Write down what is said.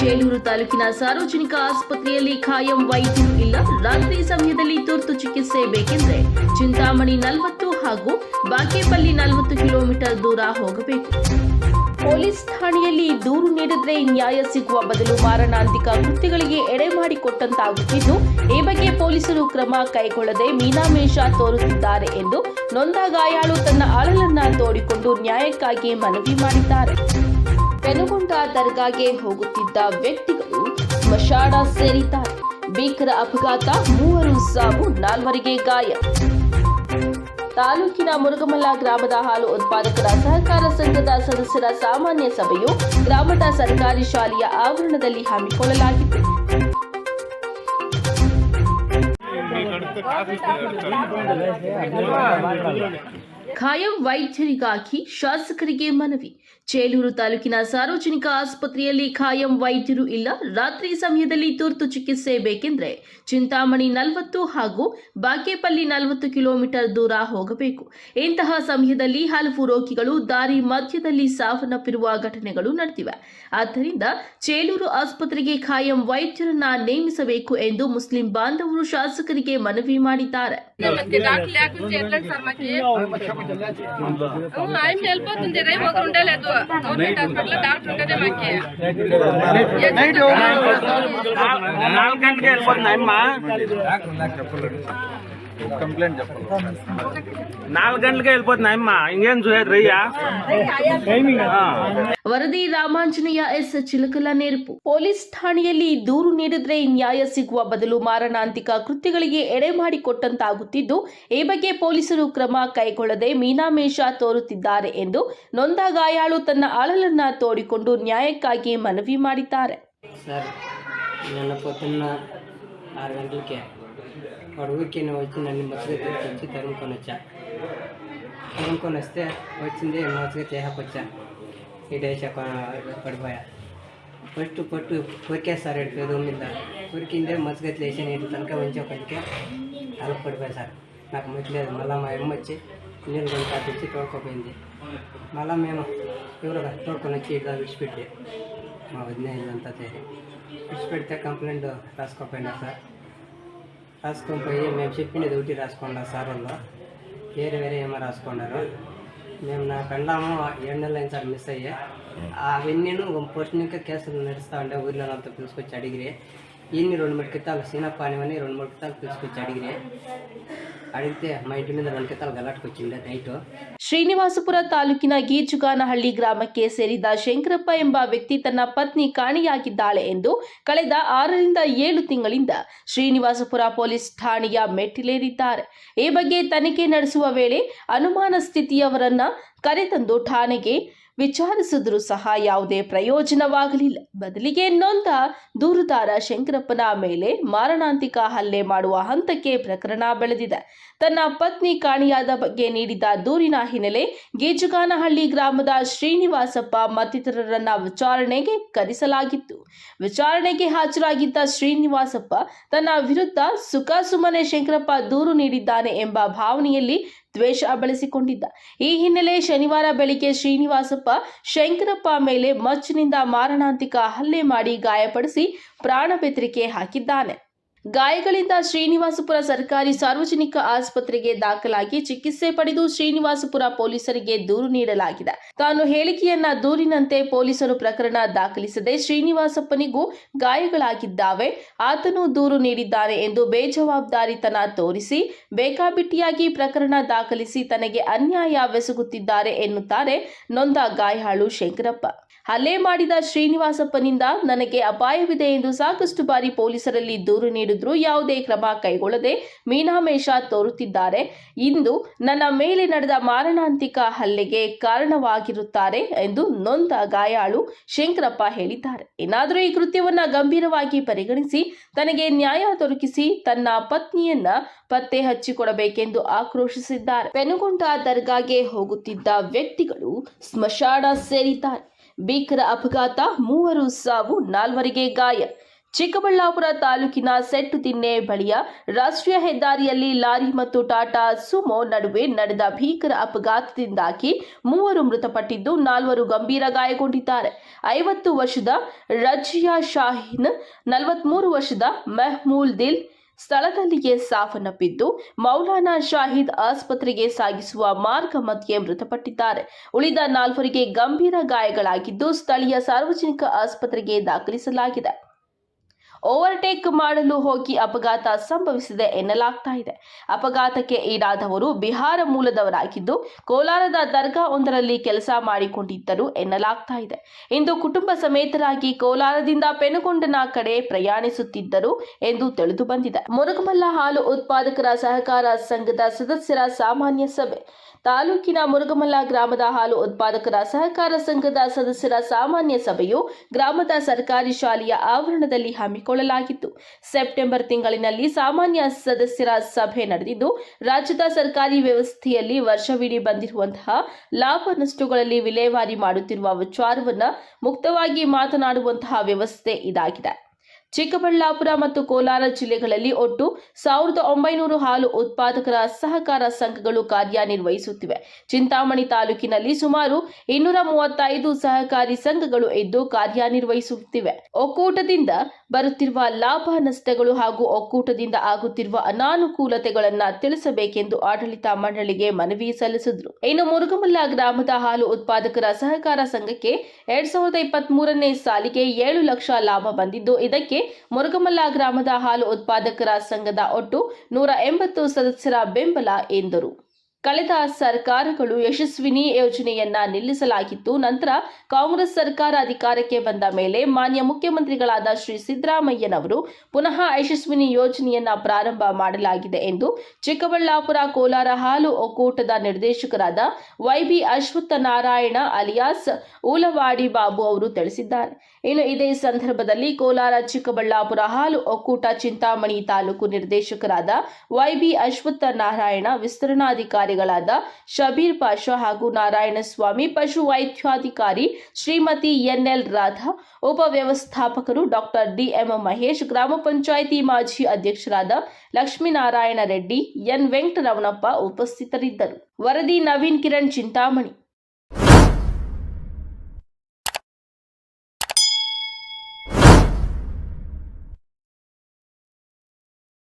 ಚೇಳೂರು ತಾಲೂಕಿನ ಸಾರ್ವಜನಿಕ ಆಸ್ಪತ್ರೆಯಲ್ಲಿ ಖಾಯಂ ವೈದ್ಯರು ಇಲ್ಲ. ರಾತ್ರಿ ಸಮಯದಲ್ಲಿ ತುರ್ತು ಚಿಕಿತ್ಸೆ ಬೇಕೆಂದ್ರೆ ಚಿಂತಾಮಣಿ ನಲವತ್ತು ಹಾಗೂ ಬಾಕೇಪಲ್ಲಿ ನಲವತ್ತು ಕಿಲೋಮೀಟರ್ ದೂರ ಹೋಗಬೇಕು. ಪೊಲೀಸ್ ಠಾಣೆಯಲ್ಲಿ ದೂರು ನೀಡಿದ್ರೆ ನ್ಯಾಯ ಸಿಗುವ ಬದಲು ಮಾರಣಾಂತಿಕ ಕೃತ್ಯಗಳಿಗೆ ಎಡೆ ಮಾಡಿಕೊಟ್ಟಂತಾಗುತ್ತಿದ್ದು, ಈ ಬಗ್ಗೆ ಪೊಲೀಸರು ಕ್ರಮ ಕೈಗೊಳ್ಳದೆ ಮೀನಾಮೇಷ ತೋರುತ್ತಿದ್ದಾರೆ ಎಂದು ನೊಂದ ಗಾಯಾಳು ತನ್ನ ಅಳಲನ್ನ ತೋಡಿಕೊಂಡು ನ್ಯಾಯಕ್ಕಾಗಿ ಮನವಿ ಮಾಡಿದ್ದಾರೆ. ದರ್ಗಾಗೆ ಹೋಗುತ್ತಿದ್ದ ವ್ಯಕ್ತಿಗಳು ಮಶಾಡ ಸೇರಿದ್ದಾರೆ. ಭೀಕರ ಅಪಘಾತ, ಮೂವರು ಸಾವು, ನಾಲ್ವರಿಗೆ ಗಾಯ. ತಾಲೂಕಿನ ಮುರುಗಮಲ್ಲ ಗ್ರಾಮದ ಹಾಲು ಉತ್ಪಾದಕರ ಸಹಕಾರ ಸಂಘದ ಸದಸ್ಯರ ಸಾಮಾನ್ಯ ಸಭೆಯು ಗ್ರಾಮದ ಸರ್ಕಾರಿ ಶಾಲೆಯ ಆವರಣದಲ್ಲಿ ಹಮ್ಮಿಕೊಳ್ಳಲಾಗಿತ್ತು ಖಾಯಂ ವೈದ್ಯರಿಗಾಗಿ ಶಾಸಕರಿಗೆ ಮನವಿ. ಚೇಲೂರು ತಾಲೂಕಿನ ಸಾರ್ವಜನಿಕ ಆಸ್ಪತ್ರೆಯಲ್ಲಿ ಖಾಯಂ ವೈದ್ಯರು ಇಲ್ಲ. ರಾತ್ರಿ ಸಮಯದಲ್ಲಿ ತುರ್ತು ಚಿಕಿತ್ಸೆ ಬೇಕೆಂದ್ರೆ ಚಿಂತಾಮಣಿ ನಲವತ್ತು ಹಾಗೂ ಬಾಕೇಪಲ್ಲಿ ನಲವತ್ತು ಕಿಲೋಮೀಟರ್ ದೂರ ಹೋಗಬೇಕು. ಇಂತಹ ಸಮಯದಲ್ಲಿ ಹಲವು ರೋಗಿಗಳು ದಾರಿ ಮಧ್ಯದಲ್ಲಿ ಸಾವನ್ನಪ್ಪಿರುವ ಘಟನೆಗಳು ನಡೆದಿವೆ. ಆದ್ದರಿಂದ ಚೇಲೂರು ಆಸ್ಪತ್ರೆಗೆ ಖಾಯಂ ವೈದ್ಯರನ್ನ ನೇಮಿಸಬೇಕು ಎಂದು ಮುಸ್ಲಿಂ ಬಾಂಧವರು ಶಾಸಕರಿಗೆ ಮನವಿ ಮಾಡಿದ್ದಾರೆ. మనకి డాక్టర్ లేకుంటే ఎట్లా సార్ మాకి ఆయన వెళ్ళిపోతుంది రేపు ఒకరు ఉండలేదు గవర్నమెంట్ హాస్పిటల్ డాక్టర్ ఉంటేనే మాకి నాలుగు గంటలకి వెళ్ళిపోతుంది అమ్మ ನಾಲ್ಕು ವರದಿ ರಾಮಾಂಜನೇಯ ಎಸ್ ಚಿಲಕಲ ನೆರಪು ಪೊಲೀಸ್ ಠಾಣೆಯಲ್ಲಿ ದೂರು ನೀಡಿದ್ರೆ ನ್ಯಾಯ ಸಿಗುವ ಬದಲು ಮಾರಣಾಂತಿಕ ಕೃತ್ಯಗಳಿಗೆ ಎಡೆ ಮಾಡಿಕೊಟ್ಟಂತಾಗುತ್ತಿದ್ದು ಈ ಬಗ್ಗೆ ಪೊಲೀಸರು ಕ್ರಮ ಕೈಗೊಳ್ಳದೆ ಮೀನಾಮೇಷ ತೋರುತ್ತಿದ್ದಾರೆ ಎಂದು ನೊಂದ ಗಾಯಾಳು ತನ್ನ ಅಳಲನ್ನ ತೋಡಿಕೊಂಡು ನ್ಯಾಯಕ್ಕಾಗಿ ಮನವಿ ಮಾಡಿದ್ದಾರೆ. వాడు ఊరికే వచ్చి నన్ను మసగతి తెచ్చి తరుముకొని వచ్చా తరుముకొని వస్తే వచ్చింది మసగతి వేసకొచ్చా ఇడేసా పడిపోయా. ఫస్ట్ పట్టు కొరికేస్తారు పేద మీద. కొరికిందే మసగతి వేసి ఇటు తనక ఉంచే ఒకటికే అలా పడిపోయా సార్. నాకు ముట్టలేదు మళ్ళీ మా అమ్మ వచ్చి నీళ్ళు కొంత తెచ్చి తోడుకోపోయింది. మళ్ళీ మేము ఎవరుగా తోడుకొని వచ్చి ఇట్లా విడిచిపెట్టి మా వదిన ఇదంతా చేసి విడిచిపెడితే కంప్లైంట్ రాసుకోపోయినా సార్. రాసుకొని పోయి మేము చెప్పింది ఒకటి రాసుకోండా సార్ వాళ్ళు వేరే వేరే ఏమో రాసుకున్నారు మేము నా పెళ్ళాము ఏడు నెలలు అయింది సార్ మిస్ అయ్యే. అవన్నీ పోషణిక కేసులు నడుస్తూ ఉండే ఊర్లో అంతా పిలుచుకొచ్చి అడిగిరి. ఇన్ని రెండు మూడు కితాలు సీనప్ప అనేవని రెండు మూడు కితాలు పిలుచుకొచ్చి అడిగిరి. అడిగితే మా ఇంటి మీద రెండు కితాలు గలాటుకొచ్చిండే నైట్. ಶ್ರೀನಿವಾಸಪುರ ತಾಲೂಕಿನ ಗೀಚುಗಾನಹಳ್ಳಿ ಗ್ರಾಮಕ್ಕೆ ಸೇರಿದ ಶಂಕರಪ್ಪ ಎಂಬ ವ್ಯಕ್ತಿ ತನ್ನ ಪತ್ನಿ ಕಾಣೆಯಾಗಿದ್ದಾಳೆ ಎಂದು ಕಳೆದ ಆರರಿಂದ ಏಳು ತಿಂಗಳಿಂದ ಶ್ರೀನಿವಾಸಪುರ ಪೊಲೀಸ್ ಠಾಣೆಯ ಮೆಟ್ಟಿಲೇರಿದ್ದಾರೆ. ಈ ಬಗ್ಗೆ ತನಿಖೆ ನಡೆಸುವ ವೇಳೆ ಅನುಮಾನ ಸ್ಥಿತಿಯವರನ್ನ ಕರೆತಂದು ಠಾಣೆಗೆ ವಿಚಾರಿಸಿದರೂ ಸಹ ಯಾವುದೇ ಪ್ರಯೋಜನವಾಗಲಿಲ್ಲ. ಬದಲಿಗೆ ನೊಂದ ದೂರುದಾರ ಶಂಕರಪ್ಪನ ಮೇಲೆ ಮಾರಣಾಂತಿಕ ಹಲ್ಲೆ ಮಾಡುವ ಹಂತಕ್ಕೆ ಪ್ರಕರಣ ಬೆಳೆದಿದೆ. ತನ್ನ ಪತ್ನಿ ಕಾಣಿಯಾದ ಬಗ್ಗೆ ನೀಡಿದ ದೂರಿನ ಹಿನ್ನೆಲೆ ಗೀಜುಗಾನಹಳ್ಳಿ ಗ್ರಾಮದ ಶ್ರೀನಿವಾಸಪ್ಪ ಮತ್ತಿತರರನ್ನ ವಿಚಾರಣೆಗೆ ಕರೆಸಲಾಗಿತ್ತು. ವಿಚಾರಣೆಗೆ ಹಾಜರಾಗಿದ್ದ ಶ್ರೀನಿವಾಸಪ್ಪ ತನ್ನ ವಿರುದ್ಧ ಸುಖಾಸುಮ್ಮನೆ ಶಂಕರಪ್ಪ ದೂರು ನೀಡಿದ್ದಾನೆ ಎಂಬ ಭಾವನೆಯಲ್ಲಿ ದ್ವೇಷ ಬಳಸಿಕೊಂಡಿದ್ದ. ಈ ಹಿನ್ನೆಲೆ ಶನಿವಾರ ಬೆಳಿಗ್ಗೆ ಶ್ರೀನಿವಾಸಪ್ಪ ಶಂಕರಪ್ಪ ಮೇಲೆ ಮಚ್ಚಿನಿಂದ ಮಾರಣಾಂತಿಕ ಹಲ್ಲೆ ಮಾಡಿ ಗಾಯಪಡಿಸಿ ಪ್ರಾಣ ಬೆದರಿಕೆ ಹಾಕಿದ್ದಾನೆ. ಗಾಯಗಳಿಂದ ಶ್ರೀನಿವಾಸಪುರ ಸರ್ಕಾರಿ ಸಾರ್ವಜನಿಕ ಆಸ್ಪತ್ರೆಗೆ ದಾಖಲಾಗಿ ಚಿಕಿತ್ಸೆ ಪಡೆದು ಶ್ರೀನಿವಾಸಪುರ ಪೊಲೀಸರಿಗೆ ದೂರು ನೀಡಲಾಗಿದೆ. ತಾನು ಹೇಳಿಕೆಯನ್ನ ದೂರಿನಂತೆ ಪೊಲೀಸರು ಪ್ರಕರಣ ದಾಖಲಿಸದೆ ಶ್ರೀನಿವಾಸಪ್ಪನಿಗೂ ಗಾಯಗಳಾಗಿದ್ದಾವೆ. ಆತನು ದೂರು ನೀಡಿದ್ದಾನೆ ಎಂದು ಬೇಜವಾಬ್ದಾರಿತನ ತೋರಿಸಿ, ಬೇಕಾಬಿಟ್ಟಿಯಾಗಿ ಪ್ರಕರಣ ದಾಖಲಿಸಿ ತನಗೆ ಅನ್ಯಾಯವೆಸಗುತ್ತಿದ್ದಾರೆ ಎನ್ನುತ್ತಾರೆ ನೊಂದ ಗಾಯಾಳು ಶಂಕರಪ್ಪ. ಹಲ್ಲೆ ಮಾಡಿದ ಶ್ರೀನಿವಾಸಪ್ಪನಿಂದ ನನಗೆ ಅಪಾಯವಿದೆ ಎಂದು ಸಾಕಷ್ಟು ಬಾರಿ ಪೊಲೀಸರಲ್ಲಿ ದೂರು ನೀಡಿದ್ರು ಯಾವುದೇ ಕ್ರಮ ಕೈಗೊಳ್ಳದೆ ಮೀನಾಮೇಷ ತೋರುತ್ತಿದ್ದಾರೆ. ಇಂದು ನನ್ನ ಮೇಲೆ ನಡೆದ ಮಾರಣಾಂತಿಕ ಹಲ್ಲೆಗೆ ಕಾರಣವಾಗಿರುತ್ತಾರೆ ಎಂದು ನೊಂದ ಗಾಯಾಳು ಶಂಕರಪ್ಪ ಹೇಳಿದ್ದಾರೆ. ಏನಾದರೂ ಈ ಕೃತ್ಯವನ್ನು ಗಂಭೀರವಾಗಿ ಪರಿಗಣಿಸಿ, ತನಗೆ ನ್ಯಾಯ ದೊರಕಿಸಿ, ತನ್ನ ಪತ್ನಿಯನ್ನ ಪತ್ತೆ ಹಚ್ಚಿಕೊಡಬೇಕೆಂದು ಆಕ್ರೋಶಿಸಿದ್ದಾರೆ. ಪೆನುಗೊಂಡ ದರ್ಗಾಗೆ ಹೋಗುತ್ತಿದ್ದ ವ್ಯಕ್ತಿಗಳು ಸ್ಮಶಾನ ಸೇರಿದ್ದಾರೆ. ಭೀಕರ ಅಪಘಾತ, ಮೂವರು ಸಾವು, ನಾಲ್ವರಿಗೆ ಗಾಯ. ಚಿಕ್ಕಬಳ್ಳಾಪುರ ತಾಲೂಕಿನ ಸೆಟ್ಟುದಿನ್ನೆ ಬಳಿಯ ರಾಷ್ಟ್ರೀಯ ಹೆದ್ದಾರಿಯಲ್ಲಿ ಲಾರಿ ಮತ್ತು ಟಾಟಾ ಸುಮೋ ನಡುವೆ ನಡೆದ ಭೀಕರ ಅಪಘಾತದಿಂದಾಗಿ ಮೂವರು ಮೃತಪಟ್ಟಿದ್ದು, ನಾಲ್ವರು ಗಂಭೀರ ಗಾಯಗೊಂಡಿದ್ದಾರೆ. ಐವತ್ತು ವರ್ಷದ ರಜಿಯಾ ಶಾಹೀನ್, ನಲವತ್ಮೂರು ವರ್ಷದ ಮೆಹಮೂಲ್ ದಿಲ್ ಸ್ಥಳದಲ್ಲಿಯೇ ಸಾವನ್ನಪ್ಪಿದ್ದು ಮೌಲಾನಾ ಶಾಹಿದ್ ಆಸ್ಪತ್ರೆಗೆ ಸಾಗಿಸುವ ಮಾರ್ಗ ಮಧ್ಯೆ ಮೃತಪಟ್ಟಿದ್ದಾರೆ. ಉಳಿದ ನಾಲ್ವರಿಗೆ ಗಂಭೀರ ಗಾಯಗಳಾಗಿದ್ದು ಸ್ಥಳೀಯ ಸಾರ್ವಜನಿಕ ಆಸ್ಪತ್ರೆಗೆ ದಾಖಲಿಸಲಾಗಿದೆ. ಓವರ್ಟೇಕ್ ಮಾಡಲು ಹೋಗಿ ಅಪಘಾತ ಸಂಭವಿಸಿದೆ ಎನ್ನಲಾಗ್ತಾ ಇದೆ. ಅಪಘಾತಕ್ಕೆ ಈಡಾದವರು ಬಿಹಾರ ಮೂಲದವರಾಗಿದ್ದು, ಕೋಲಾರದ ದರ್ಗಾ ಒಂದರಲ್ಲಿ ಕೆಲಸ ಮಾಡಿಕೊಂಡಿದ್ದರು ಎನ್ನಲಾಗ್ತಾ ಇದೆ. ಇಂದು ಕುಟುಂಬ ಸಮೇತರಾಗಿ ಕೋಲಾರದಿಂದ ಪೆನುಗೊಂಡನ ಕಡೆ ಪ್ರಯಾಣಿಸುತ್ತಿದ್ದರು ಎಂದು ತಿಳಿದು ಬಂದಿದೆ ಮುರುಗಮಲ್ಲ ಹಾಲು ಉತ್ಪಾದಕರ ಸಹಕಾರ ಸಂಘದ ಸದಸ್ಯರ ಸಾಮಾನ್ಯ ಸಭೆ ತಾಲೂಕಿನ ಮುರುಗಮಲ್ಲ ಗ್ರಾಮದ ಹಾಲು ಉತ್ಪಾದಕರ ಸಹಕಾರ ಸಂಘದ ಸದಸ್ಯರ ಸಾಮಾನ್ಯ ಸಭೆಯು ಗ್ರಾಮದ ಸರ್ಕಾರಿ ಶಾಲೆಯ ಆವರಣದಲ್ಲಿ ಹಮ್ಮಿಕೊಳ್ಳಲಾಗಿತ್ತು. ಸೆಪ್ಟೆಂಬರ್ ತಿಂಗಳಿನಲ್ಲಿ ಸಾಮಾನ್ಯ ಸದಸ್ಯರ ಸಭೆ ನಡೆದಿದ್ದು, ರಾಜ್ಯದ ಸರ್ಕಾರಿ ವ್ಯವಸ್ಥೆಯಲ್ಲಿ ವರ್ಷವಿಡೀ ಬಂದಿರುವಂತಹ ಲಾಭ ನಷ್ಟಗಳಲ್ಲಿ ವಿಲೇವಾರಿ ಮಾಡುತ್ತಿರುವ ವಿಚಾರವನ್ನು ಮುಕ್ತವಾಗಿ ಮಾತನಾಡುವಂತಹ ವ್ಯವಸ್ಥೆ ಇದಾಗಿದೆ. ಚಿಕ್ಕಬಳ್ಳಾಪುರ ಮತ್ತು ಕೋಲಾರ ಜಿಲ್ಲೆಗಳಲ್ಲಿ ಒಟ್ಟು ಸಾವಿರದ ಒಂಬೈನೂರು ಹಾಲು ಉತ್ಪಾದಕರ ಸಹಕಾರ ಸಂಘಗಳು ಕಾರ್ಯನಿರ್ವಹಿಸುತ್ತಿವೆ. ಚಿಂತಾಮಣಿ ತಾಲೂಕಿನಲ್ಲಿ ಸುಮಾರು ಇನ್ನೂರ ಮೂವತ್ತೈದು ಸಹಕಾರಿ ಸಂಘಗಳು ಇದ್ದು ಕಾರ್ಯನಿರ್ವಹಿಸುತ್ತಿವೆ. ಒಕ್ಕೂಟದಿಂದ ಬರುತ್ತಿರುವ ಲಾಭ, ನಷ್ಟಗಳು ಹಾಗೂ ಒಕ್ಕೂಟದಿಂದ ಆಗುತ್ತಿರುವ ಅನಾನುಕೂಲತೆಗಳನ್ನ ತಿಳಿಸಬೇಕೆಂದು ಆಡಳಿತ ಮಂಡಳಿಗೆ ಮನವಿ ಸಲ್ಲಿಸಿದ್ರು. ಇನ್ನು ಮುರುಗಮಲ್ಲ ಗ್ರಾಮದ ಹಾಲು ಉತ್ಪಾದಕರ ಸಹಕಾರ ಸಂಘಕ್ಕೆ ಎರಡ್ ಸಾವಿರದ ಇಪ್ಪತ್ತ್ ಮೂರನೇ ಸಾಲಿಗೆ ಏಳು ಲಕ್ಷ ಲಾಭ ಬಂದಿದ್ದು, ಇದಕ್ಕೆ ಮುರುಗಮಲ್ಲ ಗ್ರಾಮದ ಹಾಲು ಉತ್ಪಾದಕರ ಸಂಘದ ಒಟ್ಟು ನೂರ ಎಂಬತ್ತು ಸದಸ್ಯರ ಬೆಂಬಲ ಎಂದರು. ಕಳೆದ ಸರ್ಕಾರಗಳು ಯಶಸ್ವಿನಿ ಯೋಜನೆಯನ್ನ ನಿಲ್ಲಿಸಲಾಗಿತ್ತು. ನಂತರ ಕಾಂಗ್ರೆಸ್ ಸರ್ಕಾರ ಅಧಿಕಾರಕ್ಕೆ ಬಂದ ಮೇಲೆ ಮಾನ್ಯ ಮುಖ್ಯಮಂತ್ರಿಗಳಾದ ಶ್ರೀ ಸಿದ್ದರಾಮಯ್ಯನವರು ಪುನಃ ಯಶಸ್ವಿನಿ ಯೋಜನೆಯನ್ನ ಪ್ರಾರಂಭ ಮಾಡಲಾಗಿದೆ ಎಂದು ಚಿಕ್ಕಬಳ್ಳಾಪುರ ಕೋಲಾರ ಹಾಲು ಒಕ್ಕೂಟದ ನಿರ್ದೇಶಕರಾದ ವೈಬಿ ಅಶ್ವತ್ಥ ನಾರಾಯಣ ಅಲಿಯಾಸ್ ಊಲವಾಡಿ ಬಾಬು ಅವರು ತಿಳಿಸಿದ್ದಾರೆ. ಇನ್ನು ಇದೇ ಸಂದರ್ಭದಲ್ಲಿ ಕೋಲಾರ ಚಿಕ್ಕಬಳ್ಳಾಪುರ ಹಾಲು ಒಕ್ಕೂಟ ಚಿಂತಾಮಣಿ ತಾಲೂಕು ನಿರ್ದೇಶಕರಾದ ವೈಬಿ ಅಶ್ವತ್ಥ ನಾರಾಯಣ ವಿಸ್ತರಣಾಧಿಕಾರಿಗಳಾದ ಶಬೀರ್ ಪಾಷಾ ಹಾಗೂ ನಾರಾಯಣಸ್ವಾಮಿ, ಪಶು ವೈದ್ಯಾಧಿಕಾರಿ ಶ್ರೀಮತಿ ಎನ್ಎಲ್ ರಾಧಾ ಉಪವ್ಯವಸ್ಥಾಪಕರು ಡಾಕ್ಟರ್ ಡಿಎಂ ಮಹೇಶ್, ಗ್ರಾಮ ಪಂಚಾಯಿತಿ ಮಾಜಿ ಅಧ್ಯಕ್ಷರಾದ ಲಕ್ಷ್ಮೀನಾರಾಯಣ ರೆಡ್ಡಿ, ಎನ್ ವೆಂಕಟರಮಣಪ್ಪ ಉಪಸ್ಥಿತರಿದ್ದರು. ವರದಿ ನವೀನ್ ಕಿರಣ್ ಚಿಂತಾಮಣಿ.